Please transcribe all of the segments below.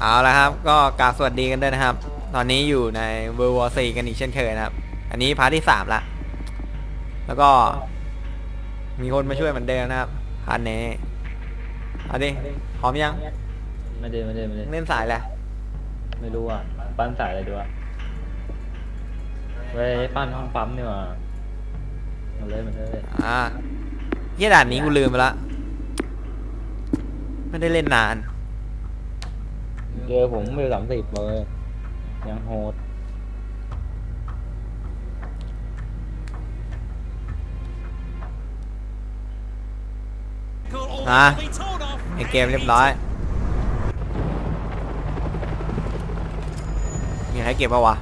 เอาละครับ ก็กราบสวัสดีกันด้วยนะครับ ตอนนี้อยู่ใน World War 4กันอีกเช่นเคยนะครับ อันนี้พาร์ทที่สามละ แล้วก็ มีคนมาช่วยเหมือนเดิมนะครับพาร์ทนี้เอาดิพร้อมยัง ไม่ได้ไม่ได้ไม่ได้เล่นสายแหละไม่รู้อะ ปั้นสายอะไรดีวะไว้ปั้นห้องปั๊มนี่หว่ามาเลยมาเลยอ่าเฮียด่านนี้กูลืมไปละ ไม่ได้เล่นนาน เจอผมมือสามสิบเลย ยังโหดอะในเกมเรียบร้อย มีใครเก็บปะวะ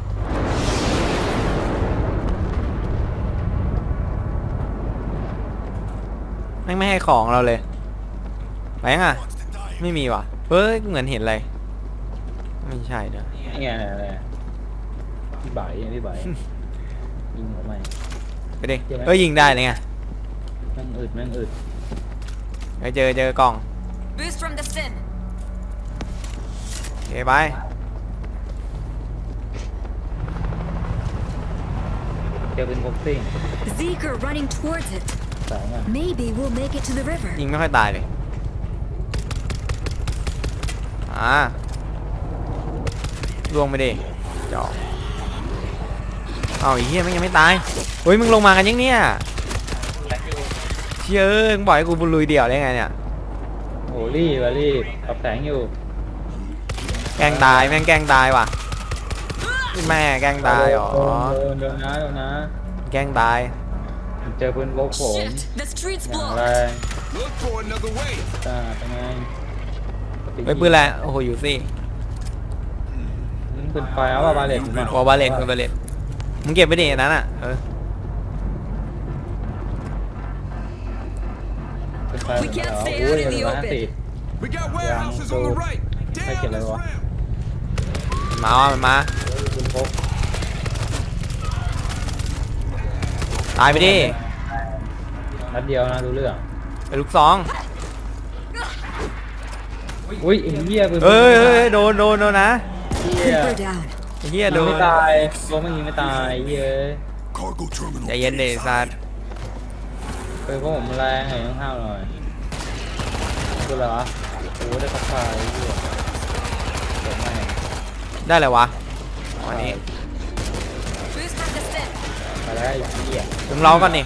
แม่งไม่ให้ของเราเลย ไปยังอะ ไม่มีวะเฮ้ย เหมือนเห็นอะไร ไม่ใช่เด้อนี่ไงอะไรอะพี่ใบร์ทพี่ใบร์ทยิงหัวใหม่ไปดิเจอไหมเอ้ยยิงได้เลยไงแม่งอึดแม่งอึดไปเจอเจอกล่อง Boost from the sim. โอเคไปเจอเป็นบ็อกซิ่ง Zeke are running towards it. สายอะ Maybe we'll make it to the river. ยิงไม่ค่อยตายเลยอ่า ล่วงไปดิจอกเอาไอ้เหี้ยมันยังไม่ตายเฮ้ยมึงลงมากันยังเนี่ยเชื่อเอ้ยมึงบอกให้กูบุลุยเดี่ยวได้ไงเนี่ยโอ้รีบอะรีบปรับแสงอยู่ แกล้งตายแม่งแกล้งตายว่ะแม่แกล้งตายอ๋อโดนโดนนะโดนนะแกล้งตายเจอปืนพกผม Shit! The streets อย่าง blocked. แรง Look for another way. ตาเป็นไงเฮ้ยปืนอะไรโอ้โหอยู่สิ อืมปืนไฟเอาว่าบาเลตวอลบาเลตวอลบาเลตมึงเก็บไปดิอันนั้นอะเออปืนไฟ We can't เหรอ stay โอ้ย out in the ร้อยห้า open สิบ We got warehouses on the right. Damn, Take it, let's Leroy. round. มันมาว่ะมันมาปืนพกตายไปดินัดเดียวนะรู้เรื่องไปลูกซองอุ้ยไอ้เหี้ยปืนพกเอ้ยเอ้ยโดนโดนโดนนะ เหี้ย Creeper down. ไอ้เหี้ยโดยิงนไม่ตายโดนไม่ยิงไม่ตายเหี้ย Cargo terminal. ใจเย็นเดซัดปืนพกผมแรงหน่อยต้องห้าวหน่อยปืนอะไรวะโอ้ได้พักไฟเหี้ยเดี๋ยวแม่งได้เลยวะอ๋ออันนี้ Boost from the sim. ไปแล้วไอ้เหี้ยถึงเราก่อนนี่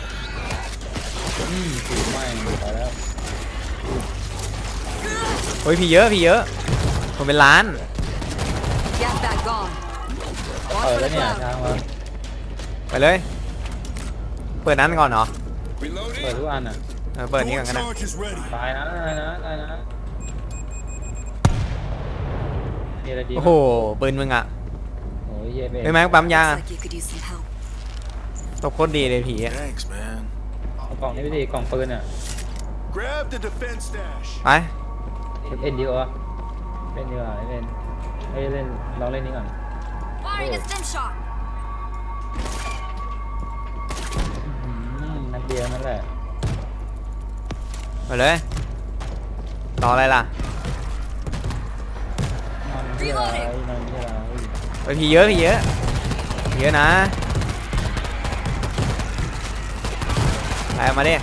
อืมถือไม่ไปแล้วเฮ้ยพี่เยอะพี่เยอะคนเป็นล้าน Gas bag gone. เปิด Watch for แล้ the วเนี่ย cloud. ทางมาไปเลย เปิดนั้นก่อนเหรอ เปิด Reloading. ทุกอันอะเออเปิดนี้ก่อนก็ได้ charge is ready. ตายนะตายนะตายนะมีอะไรดีโอ้โห ปืนมึงอะโอ้ยเย่เบ้เฮ้ยแม็กปั๊มยา Looks like you could use some help. ตบโคตรดีเลยผีอะ Thanks, man. เอากล่องนี้ไปดิกล่องปืนอะ Grab the defense stash. ไป เอ็นดีวะเล่นดีกว่าเล่น เฮ้ยเล่นลองเล่นนี้ก่อน Firing a stim shot. อืมนัดเดียวนั่นแหละ ไปเลยรออะไรล่ะนอนที่อะไรนอนที่อะไรไปผีเยอะผีเยอะผีเยอะนะไปเอามาดิ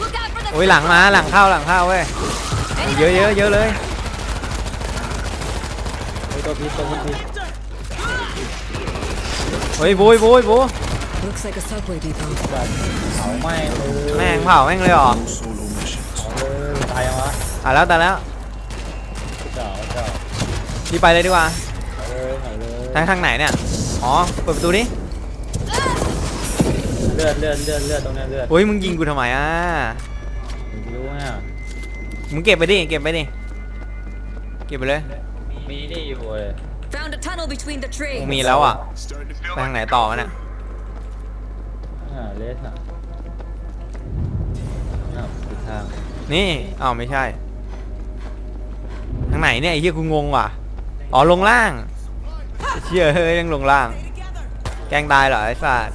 Look out for the โอ้ยหลังมาหลังเข้าหลังเข้าเว้ย Enemy เยอะเยอะเยอะเลย เฮ้ยตัวพิษตัวพิษเฮ้ยบุยบุยบุย Looks like a subway depot. แบบเผาไหม้เลยแม่งเผาแม่งเลยเหรอ Solo missions. เผาเลยตายยังวะตายแล้วตายแล้วเจ้าเจ้าพี่ไปเลยดีกว่า เผาเลยเผาเลยทางทางไหนเนี่ย อ๋อ เปิดประตูนี้เลือดเลือดเลือดเลือดตรงนี้เลือดโอ้ยมึงยิงกูทำไมอะไม่รู้อะมึงเก็บไปดิ เก็บไปดิ เก็บไปเลย มีนี่อยู่เลย Found a tunnel between the มึ trains. งมีแล้วอะ Starting to feel ไปทาง like ไหนต่อวะเนี่ย อ่าเลสอะอ้าวผิดทางนี่อ้าวไม่ใช่ ทางไหนเนี่ยไอ้เหี้ยกูงงว่ะ อ๋อลงล่างเชี่ยเฮ้ยยังลงล่าง แกล้งตายเหรอไอ้สัส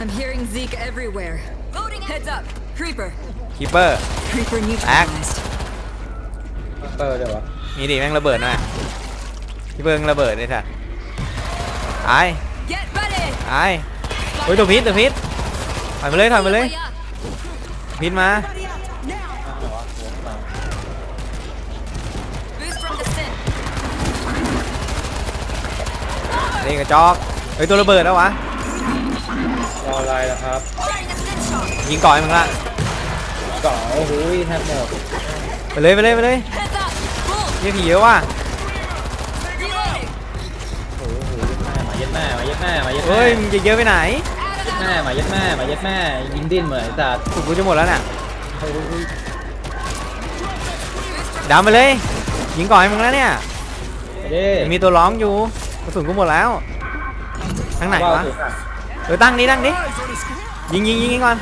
I'm hearing Zeke everywhere. Loading Heads up. Creeper. คีเปอร์ Creeper Back. neutralized. เปิดเดี๋ยววะมีดิแม่งระเบิดหน่อยพี่เบิงระเบิดเลยสัตว์ตาย Get ready. ตายโอ้ยตัวพิษตัวพิษถอยมาเลยถอยมาเลย Way up. พิษมาอ้าวเหรอวะโอ้ตาย Boost from the sin. เด็กกระจอกเฮ้ยตัวระเบิดแล้ววะ รออะไรล่ะครับ Firing a sin shot. ยิงก่อยมึงละก่อโอ้โหแทบหมดไปเลยไปเลยไปเลย Heads up. Boom. เยี่ยผีเยอะว่ะ Reloading. โอ้โหมาเย็ดแม่มาเย็ดแม่มาเย็ดแม่เฮ้ยมึงจะเยอะไปไหน Out of แม่มาเย็ดแม่มาเย็ดแม่ยิงดิ้นเหมือนไอ้สัตว์ถูกกูจะหมดแล้วเนี่ยเฮ้ยเฮ้ยเฮ้ยดาวมาเลยยิงก่อยมึงแล้วเนี่ยไปดิมีตัวร้องอยู่กระสุนกูหมดแล้วทางไหนวะเออตั้งนี้ตั้งนี้ Eyes on the screen. ยิงยิงยิงยิงก่อน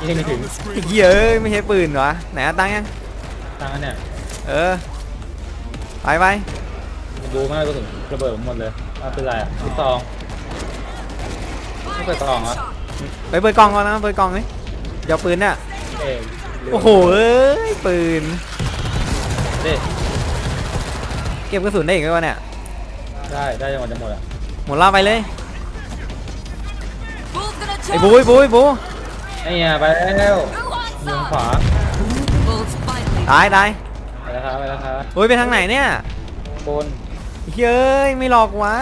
ยิงไม่ถึงไอ้เหี้ยเอ้ยไม่ใช่ปืนวะไหนอะตั้งยังทางนั้นเนี่ยเออ ไปไปดูมากกระสุนระเบิดผมหมดเลยอะเป็นไรอะลูกซองไม่เปิดกล่องเหรอไปเปิดกล่องก่อนนะเปิดกล่องนี่เดี๋ยวปืนเนี่ยเอ้ยโอ้โหเอ้ยปืนเด้เก็บกระสุนได้อีกไหมวะเนี่ยได้ได้จังหวะจะหมดอะหมดล่าไปเลย Bull's gonna ไอ้ charge. บูไอ้บูไอ้บูไอ้เหี้ยไปแล้ว Who wants ยิง some? ขวา Bull's finally. ตายตายไป แล้วครับไปแล้วครับโอ้ยไปทางไหนเนี่ยบนไอ้เฮ้ยไม่หลอกวะ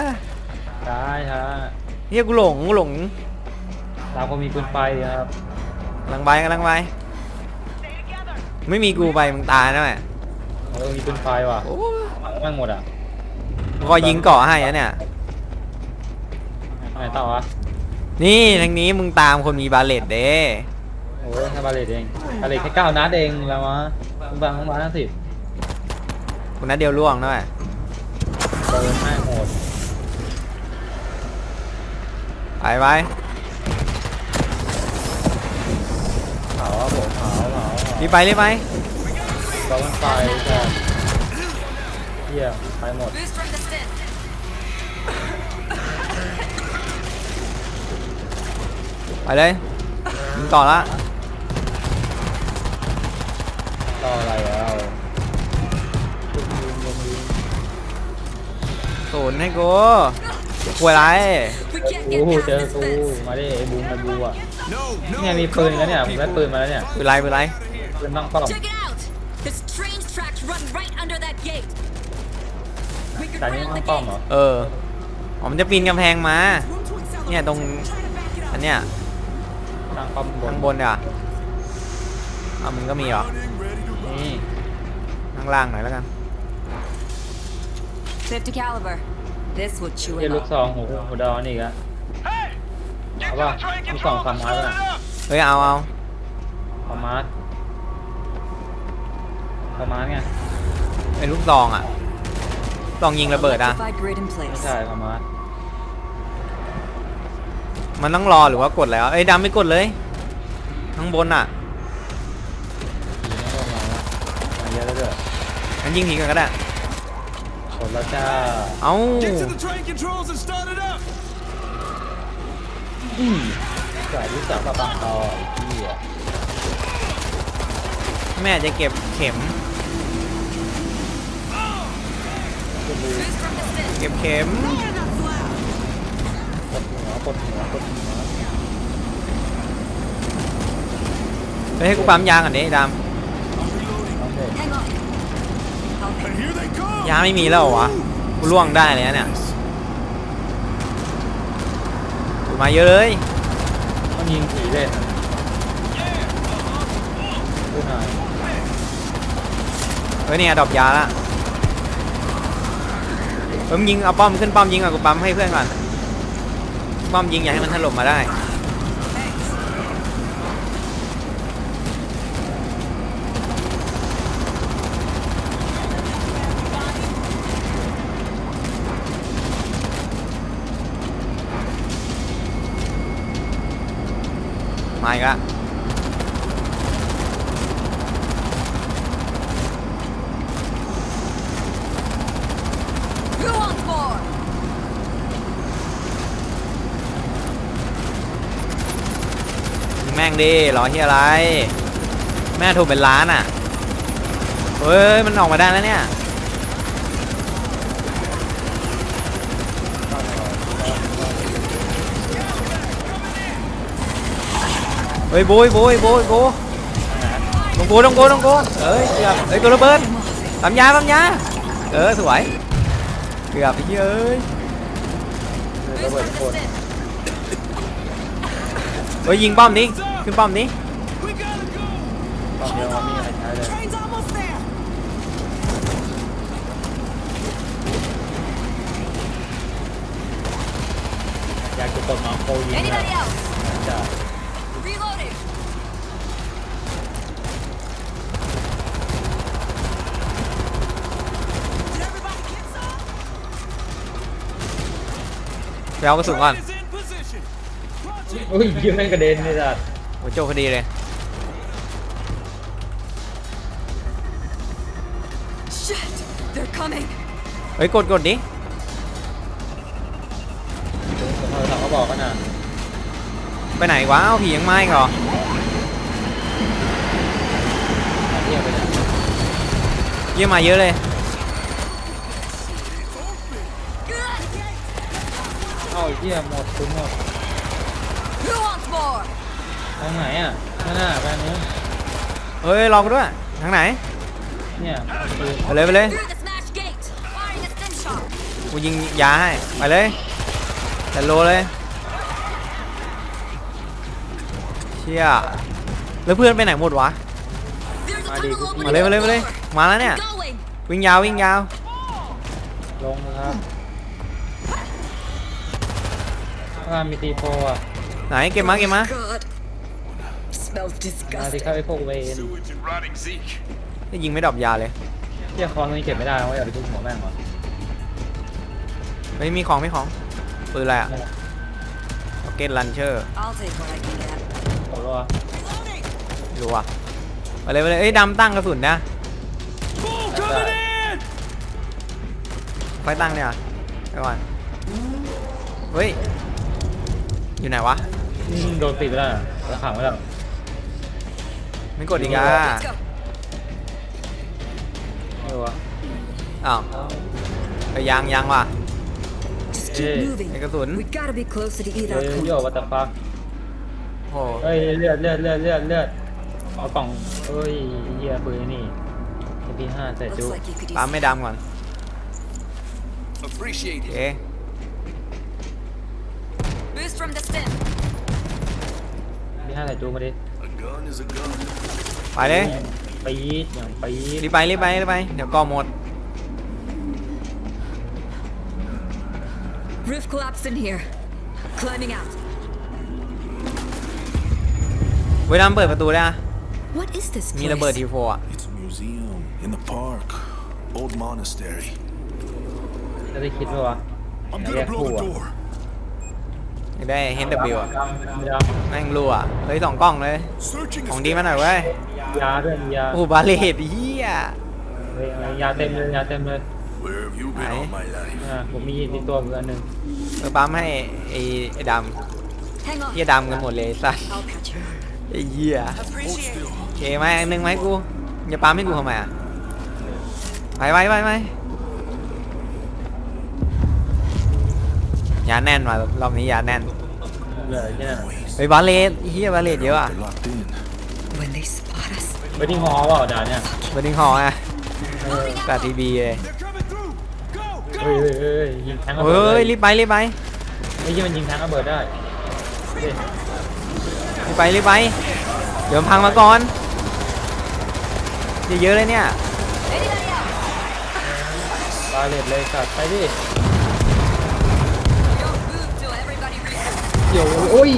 ช้าช้าเฮียกูหลงกูหลงตามคนมีปืนไฟดีครับกำลังไปกำลังไปไม่มีกูไปมึงตายนะแม่เออมีปืนไฟว่ะโอ้แม่งหมดอะกูก็ยิงเกาะให้อะเนี่ยไหนต่อวะนี่ทางนี้มึงตามคนมีบาเลตเด้โอ้ยแค่บาเลตเองบาเลตแค่เก้านัดเองแล้ววะมึงบังมึงมาห้าสิบ คนนั้นเดียวล่วงด้วยเปิดแม่งโหดไปไปเผาอะผมเผาเผารีบไปรีบไปตอนมันไฟแต่เฮียไปหมด Boost from the sin. ไปเลยยิงต่อละรออะไรแล้วยิง ศูนย์ให้กูกลัวอะไร We can't โอ้ get โห past เจอ this กู fence. มาดิไอ้บูมไอ้บูอะ No, no. เนี่ยมีปืนแล้วเนี่ยผมได้ปืนมาแล้วเนี่ยปืนไรปืนไรปืนต้องป้อม Check it out. The strange tracks run right under that gate. We could แต่นี่ round ต้อ the งป้อม gate. เหรอเอออ๋อมันจะปีนกำแพงมา เนี่ยตรงอันเนี้ยตั้งป้อมบนข้างบนเนี่ยอะมึงก็มีเหรอ Running, ready to rock. นี่ข้างล่างหน่อยแล้วกัน 50 caliber. This will chew เฮีย him ลูก up. ซองหูหูดอนอีกอะเอาป่ะลูกซองคามาร์สอะเฮ้ยเอาเอาคามาร์สคามาร์สไงไอ้ลูกซองอะซองยิงระเบิดอะ Electrified grid in ไม่ place. ใช่คามาร์สมันต้องรอหรือว่ากดแล้วเอ้ยดำไม่กดเลยข้างบนอะผีไม่ต้องมาแล้วมาเยอะแล้วเด้องั้นยิงผีกันก็ได้ กดแล้วจ้า เอ้า Get to the train controls and start it up. อืมใส่ลูกสาวปะปังต่อที่อะแม่จะเก็บเข็มก็ดู Boost from the sin. เก็บเข็ม กดหัวกดหัวกดหัวไปให้กูปั๊มยางก่อนดิดน้องเด็ก Hang on. I'll And pick. here they come. ำ ยางไม่มีแล้วเหรอวะกูล่วงได้เลยนะเนี่ยกูมาเยอะเลยต้องยิงผีเล่นพูดหน่อยเฮ้ยเนี่ยดรอปยาละเฮ้ยมึงยิงเอาป้อมขึ้นป้อมยิงอะกูปั๊มให้เพื่อนก่อนป้อมยิงอย่าให้มันถล่มมาได้ มาอีกละ Who wants more? ยิงแม่งดิรอที่อะไร แม่ถูกเป็นล้านอะ เฮ้ย มันออกมาได้แล้วเนี่ย เฮ้ยโบยโบยโบยโบลงโกลงโกลงโกเอ้ยเกือบเอ้ยตัวระเบิดปั๊มยาปั๊มยาเออสวยเกือบไอ้เหี้ยเอ้ย Boost from the stim. เฮ้ยยิงป้อมนี้ขึ้นป้อมนี้ We gotta go. ตอนเดียวมันไม่มีใครใช้เลย Train's almost there. อยากจะกดมาโคยิงนะ Anybody else? จะ Reloading. Did everybody get some? ไปเอากระสุนก่อน Train is in position. Project อุ้ยยิงแม่งกระเด็นนี่สัตว์โอ้โจคดีเลย Shit! They're coming. เฮ้ยกดกดดิ ไปไหนวะเอาผียังไม่เหรอเที่ยวไปเนี่ยเยี่ยมมาเยอะเลย Good. เอ้าไอ้เที่ยหมดคุณหมด Who wants more? ทางไหนอะข้างหน้าไปอันนี้เฮ้ยลองกูด้วยทางไหนเนี่ยคือไปเลยไปเลย Through the smash gate. Firing a stim shot. กูยิงยาให้ไปเลยแต่โลเลย ชี่ยแล้วเพื่อนไปไหนหมดวะ There's a Alrighty, tunnel good opening. มาเลยมาเลยมาเลยมาแล้วเนี่ย Going. วิ่งยาววิ่งยาว ลงนะครับถ้ามีตีโฟอะไหนเก็บมาเก็บมา God. Smells มาที่ disgusting. เข้าไอ้พวกเวน sewage and rotting Zeke. ยิงไม่ดรอปยาเลยเที่ยคอนตรงนี้เก็บไม่ได้เอาไว้เอาไปทุบหัวแม่งวะเฮ้ยมีของมีของปืนอะไรอะโอเคลันเชอร์ I'll take what I can get. โอ้โห Reloading. ดูอะไปเลยไปเลยเอ้ยดำตั้งกระสุนนะ Bull coming in. ไฟตั้งเนี่ยไปก่อนเฮ้ยอยู่ไหนวะอืมโดนปิดไปแล้วอะแล้วขังไว้แล้วไม่กดอีกอะ Let's go. ไม่รู้วะอ้าวไปยางยางว่ะ Just Yeah. keep ไอ้ moving. กระสุน We gotta be closer to เฮ้ either ย coast. โยวัตฟัก โอ้เฮ้ยเลือดเลือดเลือดเลือดเลือดเอากล่องเฮ้ยเฮียปืนนี่พีห้าใส่จุ Looks like you could ปั๊ม use ไม่ดำก่อน Appreciate โอเค boost from the stim. พีห้าใส่จุมาดิ A gun is a gun. ไปเลยปี๊ดอย่างปี๊ดรีบไปรีบไปรีบไป เดี๋ยวก็หมด Roof collapsed in here. Climbing out. เวลาเปิดประตูได้นะ What is this มีระเบิด place? ทีโฟอะ It's a museum in the park. Old monastery. จะได้คิดว่าวะ I'm gonna blow the door. อยากได้ HW อะมียาแม่งรั่วเฮ้ยสองกล้องเลย Searching ของ is ดีมาหน่อยเว้ย ยาด้วยมียาโอ้โหบาเลตเฮียเฮ้ยเอายาเต็มเลยยาเต็มเลย Where have you been Aye. all my life? อ่าผมมีในตัวเพื่อนหนึ่งเออปั๊มให้ไอ้ไอ้ด Hang ำ on. เฮียดำกันหมดเลยไอ้สัส I'll patch you. ไอ้เหี้ย Appreciate it. โอเคไหมอันหนึ่งไหมกูอย่าปั๊มให้กูทำไมอะไปไปไปไปยาแน่นว่ะรอบนี้ยาแน่นเลยเนี่ยเฮ้ยบาเลตเฮียบาเลตเยอะอะ They're locked in. When they spot us. ไปที่หอเปล่าด่านเนี่ยเบอร์ดิงฮอลอะแต่ทีบีเลย They're coming through. Go, เฮ้ย go. เฮ้ยเฮ้ยยิงแทงระเฮ้เบิดเลยรีบไปรีบไปไอ้ยี่มันยิงแทงระเบิดได้เฮ้ย รีบไปรีบไป เดี๋ยวมันพังมาก่อน เยอะๆเลยเนี่ย Anybody else? บาเลตเลยสัตว์ไปดิ Don't move till everybody reaches. เดี๋ยวโอ้ย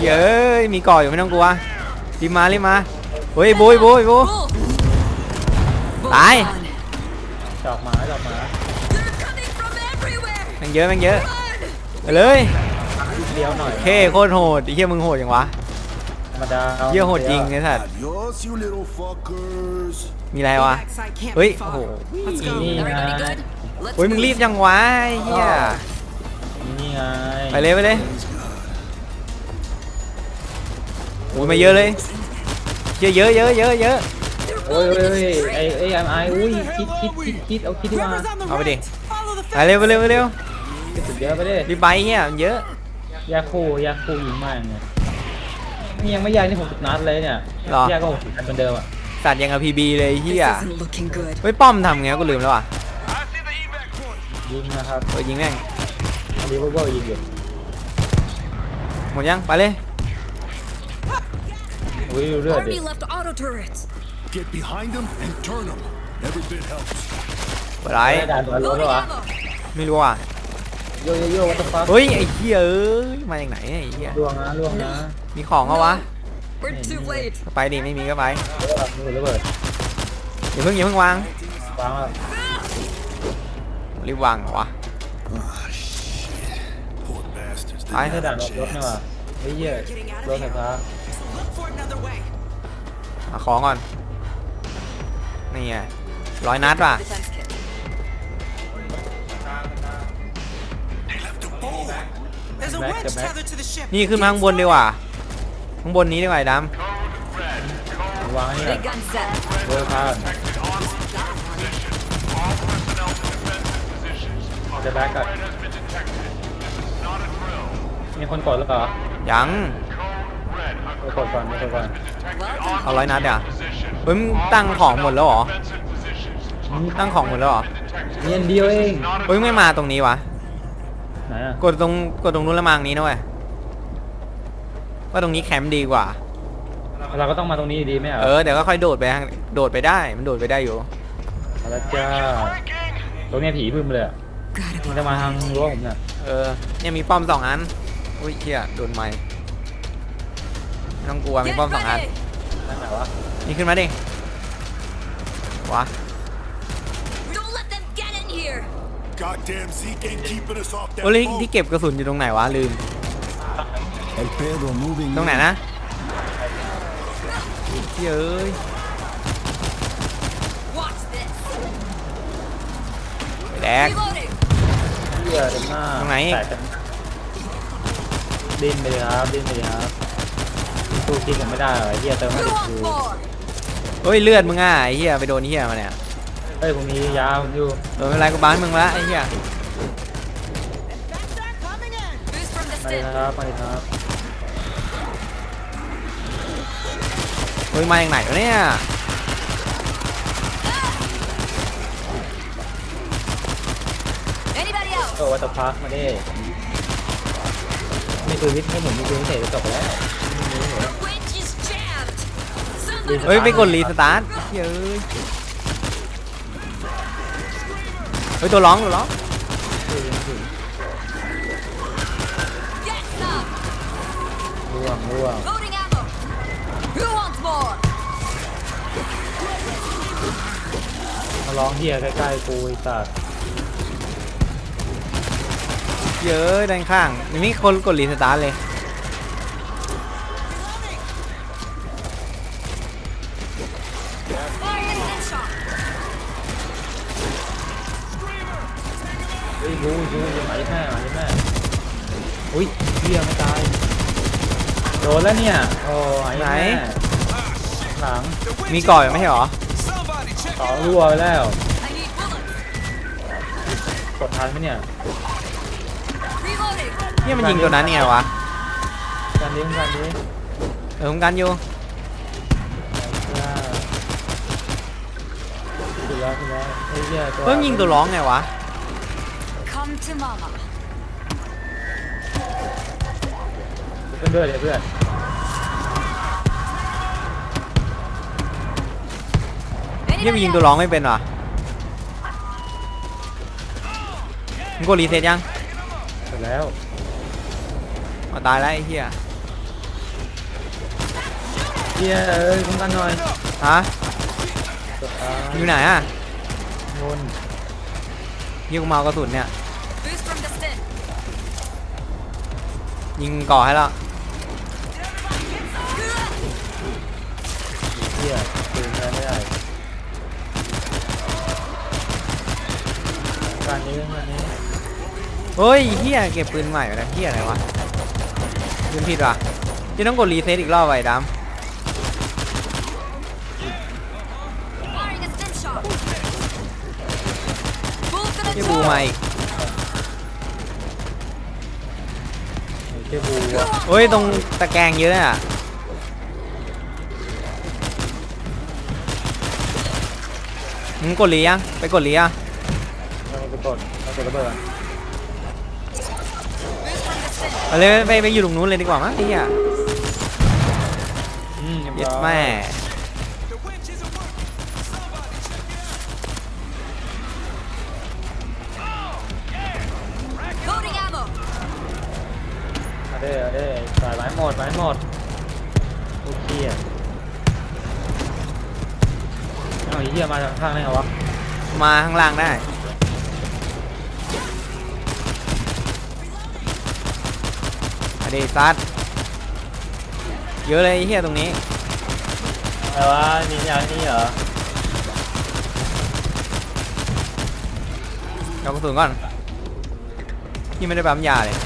เย้ยมีก่ออยู่ไม่ต้องกลัวรีบมารีบมาเฮ้ยโบยโบยโบย Bull. Bull Bye. on. ดอกหมาดอกหมา They're coming from everywhere. แม่งเยอะแม่งเยอะ Run. ไปเลยเลี้ยวหน่อยโอเคโคตรโหดไอ้เหี้ยมึงโหดอย่างวะ ธรรมดาเหี้ยโหดจริงไอ้สัตว์ Adios, you little fuckers. มีอะไรวะเฮ้ยโอ้โหนี่ไง Everybody good? Let's เฮ้ย มึง move. รีบจังวะไอ้เหี้ยนี่ไงไปเลยไปเลยโอ้ยมาเยอะเลยเยอะเยอะเยอะเยอะเยอะโอ้ยโอ้ยโอ้ยไอ้ไอ้ไอ้ไอ้อุ้ยคิดคิดคิดคิดเอาคิดที่มา Whoever's on the เอาไปดิ right, follow the ไปเร็วไปเร็วไปเร็วสุดเยอะไปดิรีบไปเหี้ยมันเยอะ ยาคูยาคูยิงมากเลย นี่ยังไม่ยายนี่หกสิบนัดเลยเนี่ยหรอ ยายก็หกสิบนัดเหมือนเดิมอะสัตว์ยังกับพีบีเลยไอ้เฮีย This isn't looking good. เฮ้ยป้อมทำไงกูลืมแล้วอะ I see the evac point. ยิงนะครับเออยิงแม่งรีเวอร์เวอร์ยิงอยู่หมดยังไปเลยอุ้ยดูเลือดดิ Army left auto turrets. Get behind them and turn them. Every bit helps. เปิดไรไม่ด่านตัวรถ Loading เหรอ ammo. ไม่รู้อะ โยโยโย่วัตถุฟักเฮ้ยไอ้เฮียเอ้ยมาจากไหนเนี่ยไอ้เฮียล่วงนะล่วงนะมีของเหรอวะ We're too late. ไปดิไม่มีก็ไประเบิดระเบิดอย่าเพิ่งอย่าเพิ่งวางวางแล้วรีบวางเหรอวะ Poor bastards. ไปไม่ใช่ด่านรถรถนี่หว่าเฮ้ยเหี้ยรถไฟฟ้าหาของก่อนนี่ไงร้อยนัดว่ะ Defense kit. There's a Back wedge to back. tethered to the ship. นี่ขึ้นมาข้างบนดีกว่าข้างบนนี้ดีกว่าไอ้ดวางไอ้นี่ Big gun set. เบอร์ข้างจะแบ็กก่อนมีคนกดแล้วเหรอำยังไปกดก่อนไปกดก่อน Welcome. เอาร้อยนัดเดี๋ยวเฮ้ยมึงตั้งของหมดแล้วเหรอตั้งของหมดแล้วเหรอเนียนเดียวเองเฮ้ยไม่มาตรงนี้วะ ไหนอะกดตรงกดตรงนู้นและมางนี้นะเว้ยว่าตรงนี้แคมป์ดีกว่า เราก็ต้องมาตรงนี้ดีไหมอะเออเดี๋ยวก็ค่อยโดดไปทางโดดไปได้ มันโดดไปได้อยู่ เอาละจ้าตรงเนี้ยผีพึ่มเลยอะ Gotta มันจะมาทางรั้วผมเนี่ยเออเนี่ยมีป้อมสองอันอุ้ยเชี่ยโดนไม้ไม่ต้องกลัวมี Get ป้อมสองอัน ready. นั่นไหนวะนี่ขึ้นมาดิวะ Don't let them get in here. Goddamn Zeke ain't keeping us off that โอ้ย boat. ที่เก็บกระสุนอยู่ตรงไหนวะลืม Hey, Pedro, moving ตรงไหนนะเย้ย Watch this. ไปแดก Reloading. เหี้ยเต็มหน้าตรงไหนแตกเต็มดิ้นไปเลยครับดิ้นไปเลยครับสู้คิดผมไม่ได้หรอกไอ้เหี้ยเติมให้ Who เด็ก wants ดู more? เฮ้ยเลือดมึงอะไอ้เหี้ยไปโดนเหี้ยมาเนี่ย เฮ้ยผมมียาผมอยู่โดนเป็นไรกูบ้านมึงละไอ้เหี้ย Boost from the ไป stim. ครับไปครับเฮ้ยมาจากไหนวะเนี่ย Anybody else? โอ้วัตพักมาดิมีปืนวิทย์ให้ผมมีปืนพิเศษจะจบแล้ว The winch is jammed. Somebody เฮ้ยไปกดรีสตาร์ทเย้ยเฮ้ยตัวร้องตัวร้อง get some. ร่วงร่วง Loading ammo. Who wants more? มาร้องเฮียใกล้ๆกูไอ้สัตว์เย้ยด้านข้างนี่มีคนกดรีสตาร์ทเลย เฮ้ยรู้รู้ยังไงแม่มาที่แม่อุ้ยเฮียไม่ตายโดนแล้วเนี่ยโอ้ยไหน หลังมีก่ออยู่ไม่ใช่เหรอต่อรั่วไปแล้ว กดทันไหมเนี่ยเนี่ยมันยิงตัวนั้นไงวะการนี้การนี้เออผมกันอยู่ขึ้นแล้วขึ้นแล้วไอ้เหี้ยตัวเพิ่งยิงตัวร้องไงวะ to mama. เพื่อนด้วยเลยเพื่อนเนี่ยมัน Anybody ยิงตัว else? ร้องไม่เป็นวะมึงกดรีเซ็ตยังเสร็จแล้วมาตายแล้วไอ้เหี้ยเหี้ยเอ้ยคุ้มกันหน่อยฮะกดตายอยู่ไหนอะงนยิงกูเมากระสุนเนี่ย ยิงก่อให้แล้วเหี้ยปืนใช้ไม่ได้การนี้การนี้เฮ้ยเหี้ยเก็บปืนใหม่ไปแล้วเหี้ยอะไรวะปืนผิดว่ะจะต้องกดรีเซ็ตอีกรอบไว้ด Firing a stim shot. Full to ำ the เหี้ยบูมาอีก ช่บูเฮ้ย ตรงตะแกงเยอะอะมึงกดหรือยัไปกดหรือยัมไปเาเลยไปไปอยู่ตรงนู้นเลยดีกว่ามั้งพี่ยอืมเย็ดแม่ ไม้หมดไม้หมดโอ้เหี้ยเอาไอ้เหี้ยมาจากข้างได้ไงวะมาข้างล่างได้ อดีซัดเยอะเลยไอ้เหี้ยตรงนี้ อะไรวะนี่อย่างนี้เหรอเอากระสุนก่อน นี่ไม่ได้ปั๊มยาเลย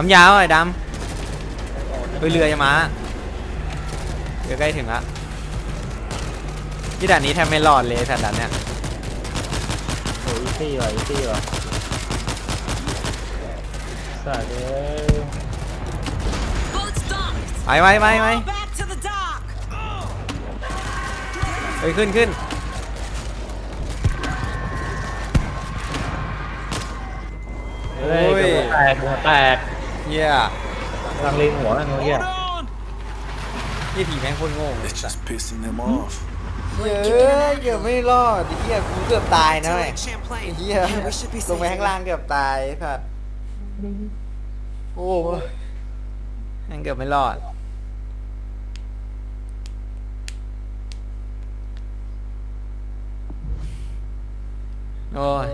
ปั๊มยาไอ้ดำเฮ้ยเรือจะมาเรือใกล้ถึงละที่ด่านนี้แทบไม่รอดเลยแถวด่านเนี้ยโอ้ยอีซี่ว่ะอีซี่ว่ะสัตว์เอ้ย Boat's docked. ไปไปไปไป Back to the dock. ไปขึ้นขึ้นเฮ้ยโอ้ยหัวแตกหัวแตก เหี้ยกำลังเล็งหัวนั่นเมื่อกี้ Hold on. นี่ผีแม่งโคตรโง่ It's just pissing them off. เยอะเกือบไม่รอดไอ้เหี้ยกูเกือบตายนะเว้ย Champlain. ไอ้เหี้ยลงไปข้างล่างเกือบตายไอ้สัตว์โอ้ยแม่งเกือบไม่รอด โอ้ย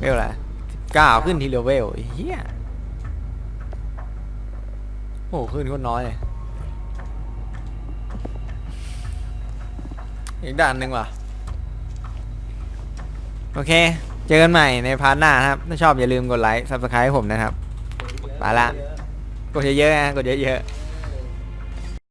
เวลอะไรเก้าขึ้นทีเดียวเวลไอ้เฮีย โอ้โหขึ้นก็น้อยเลยอีกด่านหนึ่งว่ะ โอเค เจอกันใหม่ในพาร์ทหน้านะครับ ถ้าชอบอย่าลืมกดไลค์ซับสไครต์ให้ผมนะครับ ไปละ กดเยอะๆนะ กดเยอะๆ